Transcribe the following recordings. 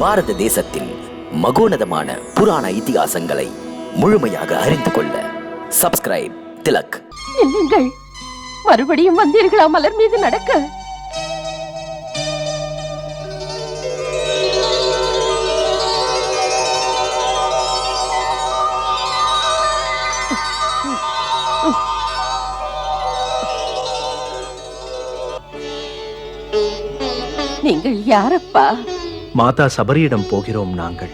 பாரத தேசத்தின் மகோனதமான புராண இதிகாசங்களை முழுமையாக அறிந்து கொள்ள சப்ஸ்கிரைப் திலக். என்னங்கள் மறுபடியும் வந்தீர்களா மலர் மீது நடக்க? நீங்கள் யாரப்பா? மாதா சபரியிடம் போகிறோம் நாங்கள்.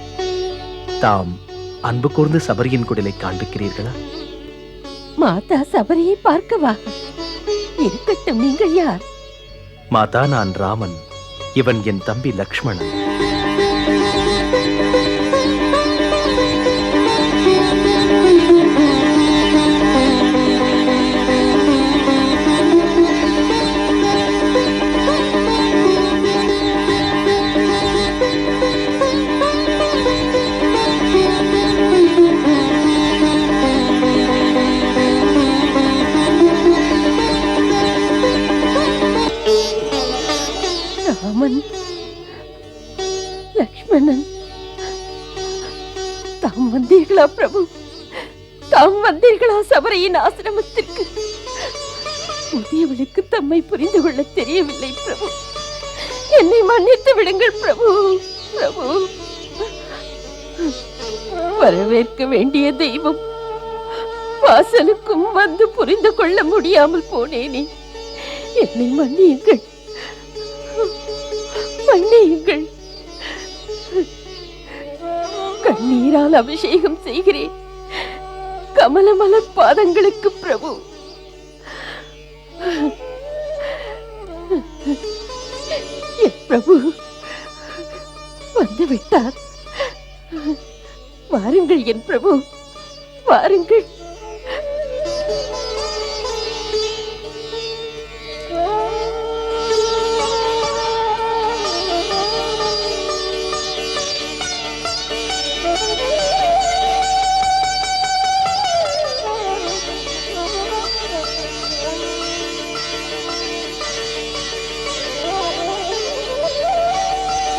தாம் அன்பு கூர்ந்து சபரியின் குடிலை காண்பிக்கிறீர்களா? மாதா சபரியை பார்க்கவா? இருக்கட்டும் நீங்கள் யார்? மாதா நான் ராமன். இவன் என் தம்பி லக்ஷ்மணன். ராமன் லக்ஷ்மணன். தாம் வந்தீர்களா பிரபு? தாம் வந்தீர்களா சபரையின் ஆசிரமத்திற்கு? முதியவளுக்கு தம்மை புரிந்து கொள்ள தெரியவில்லை பிரபு. என்னை மன்னித்து விடுங்கள் பிரபு. பிரபு. வரவேற்க வேண்டிய தெய்வம். வாசலுக்கும் வந்து புரிந்து கொள்ள முடியாமல் போனேனே. என்னை மன்னியுங்கள். மன்னியுங்கள் கண்ணீரால் அபிஷேகம் செய்கிறேன். கமலமலர் பாதங்களுக்கு பிரபு. என் பிரபு வந்துவிட்டார். வாருங்கள் என் பிரபு.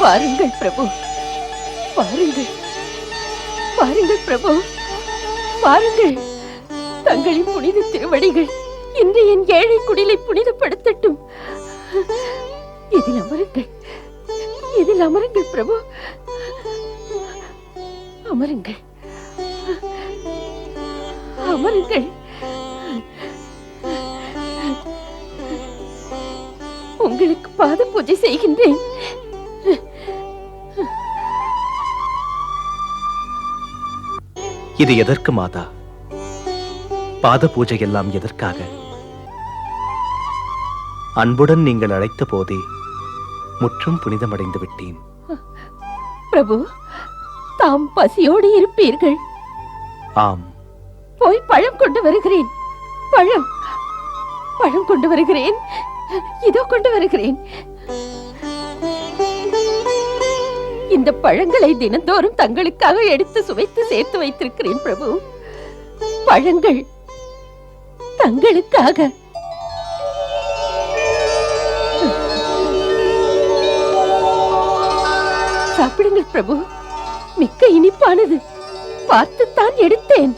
வாருங்கள் பிரபு. வாருங்கள். வாருங்கள் பிரபு. வாருங்கள். தங்களின் புனித திருவடிகள் இன்று என் ஏழை குடிலை புனிதப்படுத்தட்டும். இதில் அமருங்கள். இதில் அமருங்கள் பிரபு. அமருங்கள். அமருங்கள். உங்களுக்கு பாத பூஜை செய்கின்றேன். இது எதற்கு மாதா? பாத பூஜை எல்லாம் எதற்காக? அன்புடன் நீங்கள் அழைத்த போதே முற்றும் புனிதமடைந்து விட்டேன். பிரபு தாம் பசியோடு இருப்பீர்கள். ஆம். போய் பழம் கொண்டு வருகிறேன். பழம். பழம் கொண்டு வருகிறேன். இதோ கொண்டு வருகிறேன். இந்த பழங்களை தினந்தோறும் தங்களுக்காக எடுத்து சுவைத்து சேர்த்து வைத்திருக்கிறேன் பிரபு. பழங்கள் தங்களுக்காக. சாப்பிடுங்கள் பிரபு. மிக்க இனிப்பானது. பார்த்துத்தான் எடுத்தேன்.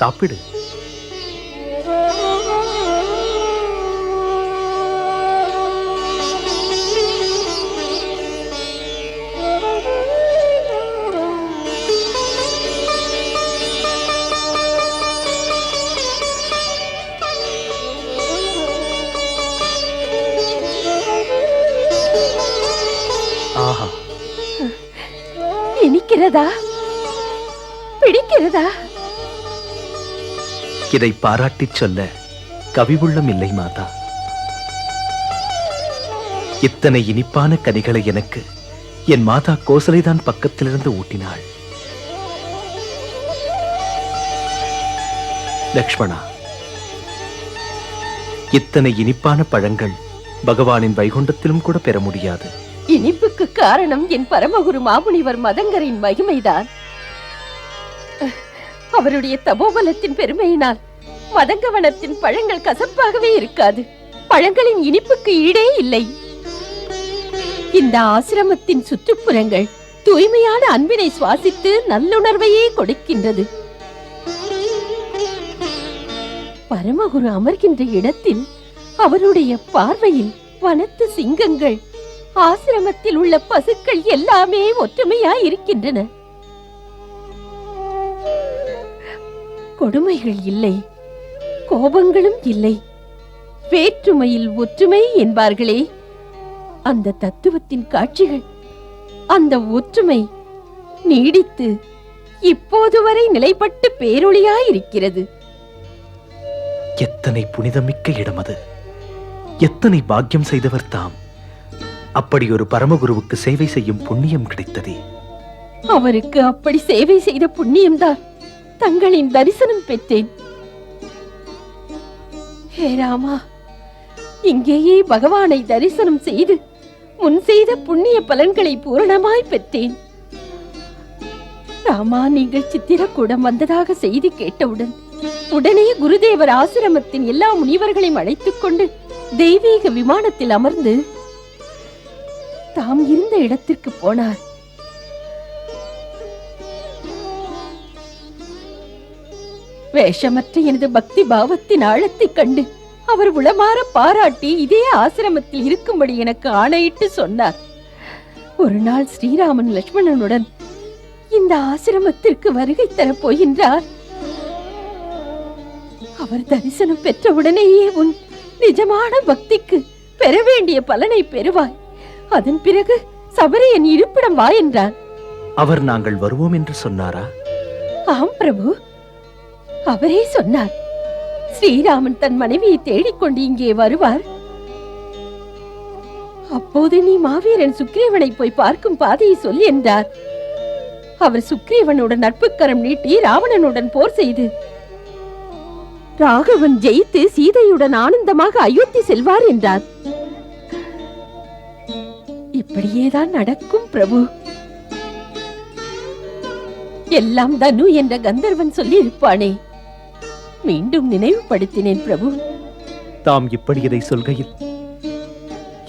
சாப்பிடு. ஆஹா. இனிக்கிறதா? பிடிக்கிறதா? இதை பாராட்டிச் சொல்ல கவிவுள்ளம் இல்லை மாதா. இத்தனை இனிப்பான கனிகளை எனக்கு என் மாதா கோசலைதான் பக்கத்திலிருந்து ஊட்டினாள். லக்ஷ்மணா இத்தனை இனிப்பான பழங்கள் பகவானின் வைகுண்டத்திலும் கூட பெற முடியாது. இனிப்புக்கு காரணம் என் பரமகுரு மாமுனிவர் மதங்கரின் மகிமைதான். அவருடைய தபோபலத்தின் பெருமையினால் மதங்கவனத்தின் பழங்கள் கசப்பாகவே இருக்காது. பழங்களின் இனிப்புக்கு ஈடே இல்லை. இந்த ஆசிரமத்தின் சுற்றுப்புறங்கள் தூய்மையான அன்பினை சுவாசித்து நல்லுணர்வையே கொடுக்கின்றது. பரமகுரு அமர்கின்ற இடத்தில் அவருடைய பார்வையில் வனத்து சிங்கங்கள் ஆசிரமத்தில் உள்ள பசுக்கள் எல்லாமே ஒற்றுமையாய் இருக்கின்றன. கொடுமைகள் இல்லை. கோபங்களும் இல்லை. வேற்றுமையில் ஒற்றுமை என்பார்களே. அந்த தத்துவத்தின் காட்சிகள் அந்த ஒற்றுமை நீடித்து இப்போது வரை நிலைப்பட்டு பேரொளியாய் இருக்கிறது எத்தனை புனிதமிக்க இடம் அது. எத்தனை பாக்கியம் செய்தவர் தாம். அப்படி ஒரு பரமகுருவுக்கு சேவை செய்யும் புண்ணியம் கிடைத்ததே. அவருக்கு அப்படி சேவை செய்த புண்ணியம்தான். தங்களின் தரிசனம் பெற்றேன். ஹே ராமா இங்கேயே பகவானை தரிசனம் செய்து முன் செய்த புண்ணிய பலன்களை பூரணமாய் பெற்றேன். ராமா நீங்கள் சித்திரக்கூடம் வந்ததாக செய்தி கேட்டவுடன் உடனே குருதேவர் ஆசிரமத்தின் எல்லா முனிவர்களையும் அழைத்துக் கொண்டு தெய்வீக விமானத்தில் அமர்ந்து தாம் இருந்த இடத்திற்கு போனார். வேஷமற்ற எனது பக்தி பாவத்தின் ஆழத்தைக் கண்டு அவர் உளமாற பாராட்டி இதே ஆசிரமத்தில் இருக்கும்படி எனக்கு ஆணையிட்டு சொன்னார். ஒரு நாள் ஸ்ரீராமன் லட்சுமணனுடன் இந்த ஆசிரமத்திற்கு வருகை தரப் போகின்றார். அவர் தரிசனம் பெற்றவுடனேயே உன் நிஜமான பக்திக்கு பெற வேண்டிய பலனை பெறுவாய். அதன் பிறகு சபரி என் இருப்பிடம் வா என்றார் அவர் நாங்கள் வருவோம் என்று சொன்னாரா? ஆம் பிரபு. அவரே சொன்னார். ஸ்ரீராமன் தன் மனைவியை தேடிக்கொண்டு இங்கே வருவார். அப்போது நீ மாவீரன் சுக்ரீவனை போய் பார்க்கும் பாதையை சொல் என்றார். அவர் சுக்ரீவனுடன் நட்புக்கரம் நீட்டி ராவணனுடன் போர் செய்து ராகவன் ஜெயித்து சீதையுடன் ஆனந்தமாக அயோத்தி செல்வார் என்றார். இப்படியேதான் நடக்கும் பிரபு. எல்லாம் தனு என்ற கந்தர்வன் சொல்லி இருப்பானே மீண்டும் நினைவுபடுத்தினேன் பிரபு. தாம் இப்படி இதை சொல்கையில்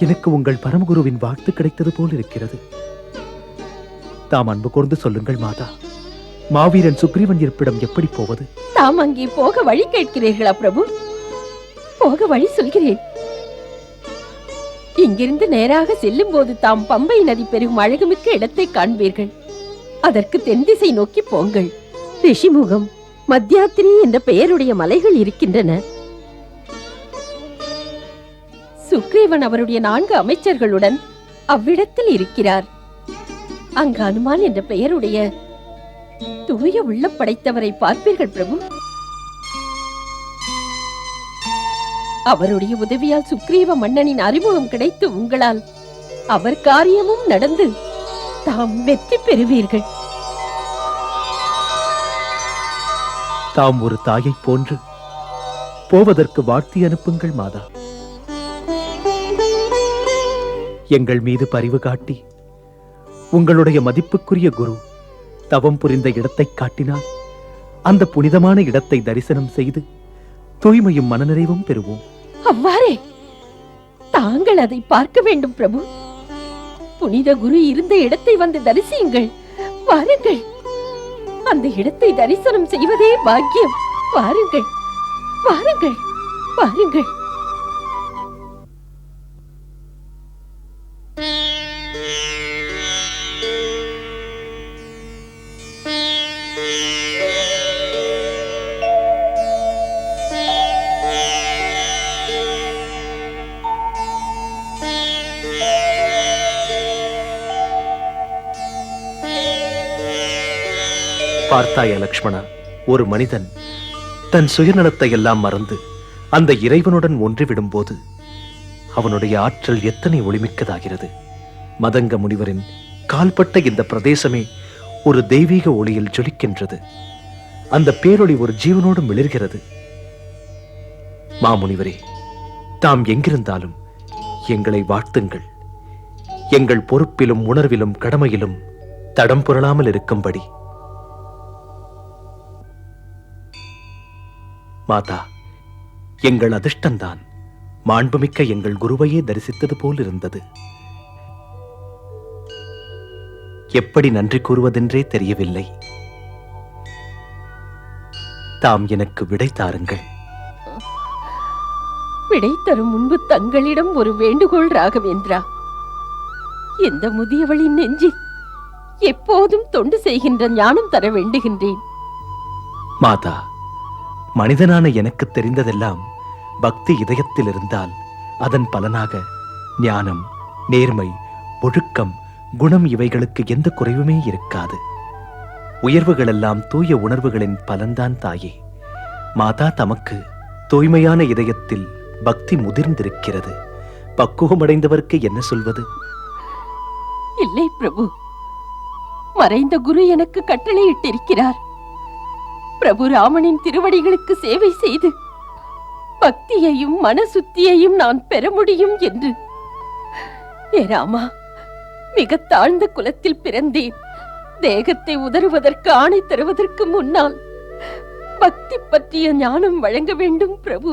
எனக்கு உங்கள் பரமகுருவின் வாழ்த்து கிடைத்தது போல் இருக்கிறது. தாம் அன்பு கூர்ந்து சொல்லுங்கள் மாதா. மாவீரன் சுக்ரீவன் இருப்பிடம் எப்படி போவது? தாம் அங்கே போக வழி கேட்கிறீர்களா பிரபு? போக வழி சொல்கிறேன். இங்கிருந்து நேராக செல்லும் போது தாம் பம்பை நதி பெருகும் அழகுமிக்க இடத்தை காண்பீர்கள். அதற்கு தென் திசை நோக்கி போங்கள். ரிஷிமுகம். மத்தியாத்திரி என்ற பெயருடைய மலைகள் இருக்கின்றன. சுக்ரீவன் அவருடைய நான்கு அமைச்சர்களுடன் அவ்விடத்தில் இருக்கிறார். அங்கு அனுமான் என்ற பெயருடைய தூய உள்ள படைத்தவரை பார்ப்பீர்கள் பிரபு. அவருடைய உதவியால் சுக்ரீவ மன்னனின் அறிமுகம் கிடைத்து உங்களால் அவர் காரியமும் நடந்து தாம் வெற்றி பெறுவீர்கள். தாம் ஒரு தாயைப் போன்று போவதற்கு வாழ்த்தி அனுப்புங்கள் மாதா. எங்கள் மீது பரிவு காட்டி உங்களுடைய மதிப்புக்குரிய குரு தவம் புரிந்த இடத்தைக் காட்டினால் அந்த புனிதமான இடத்தை தரிசனம் செய்து தூய்மையும் மனநிறைவும் பெறுவோம். அவ்வாறே தாங்கள் அதை பார்க்க வேண்டும் பிரபு. புனித குரு இருந்த இடத்தை வந்து தரிசியுங்கள் வாருங்கள். அந்த இடத்தை தரிசனம் செய்வதே பாக்கியம். வாருங்கள். வாருங்கள். வாருங்கள். பார்த்தாய லக்ஷ்மணா? ஒரு மனிதன் தன் சுயநலத்தை எல்லாம் மறந்து அந்த இறைவனுடன் ஒன்றிவிடும்போது அவனுடைய ஆற்றல் எத்தனை ஒளிமிக்கதாகிறது. மதங்க முனிவரின் கால்பட்ட இந்த பிரதேசமே ஒரு தெய்வீக ஒளியில் ஜொலிக்கின்றது. அந்த பேரொளி ஒரு ஜீவனோடு மிளிர்கிறது. மாமுனிவரே தாம் எங்கிருந்தாலும் எங்களை வாழ்த்துங்கள். எங்கள் பொறுப்பிலும் உணர்விலும் கடமையிலும் தடம் புரளாமல் இருக்கும்படி மாதா எங்கள் அதிர்ஷ்டந்தான். மாண்புமிக்க எங்கள் குருவையே தரிசித்தது போல் இருந்தது எப்படி நன்றி கூறுவதென்றே தெரியவில்லை. தாம் எனக்கு விடை தாருங்கள். விடை தரும் முன்பு தங்களிடம் ஒரு வேண்டுகோள் ராகவேந்திரா. இந்த முதியவளின் நெஞ்சில் எப்போதும் தொண்டு செய்கின்ற ஞானம் தர வேண்டுகின்றேன். மாதா மனிதனான எனக்கு தெரிந்ததெல்லாம் பக்தி இதயத்தில் இருந்தால் அதன் பலனாக ஞானம் நேர்மை ஒழுக்கம் குணம் இவைகளுக்கு எந்த குறைவுமே இருக்காது. உயர்வுகளெல்லாம் தூய உணர்வுகளின் பலன்தான் தாயே. மாதா தமக்கு தூய்மையான இதயத்தில் பக்தி முதிர்ந்திருக்கிறது. பக்குவமடைந்தவருக்கு என்ன சொல்வது? இல்லை பிரபு. மறைந்த குரு எனக்கு கட்டளையிட்டிருக்கிறார். பிரபு ராமனின் திருவடிகளுக்கு சேவை செய்து பக்தியையும் மனசுத்தியையும் நான் பெற முடியும் என்று. ஏ ராமா மிக தாழ்ந்த குலத்தில் பிறந்தேன். தேகத்தை உதறுவதற்கு ஆணை தருவதற்கு முன்னால் பக்தி பற்றிய ஞானம் வழங்க வேண்டும் பிரபு.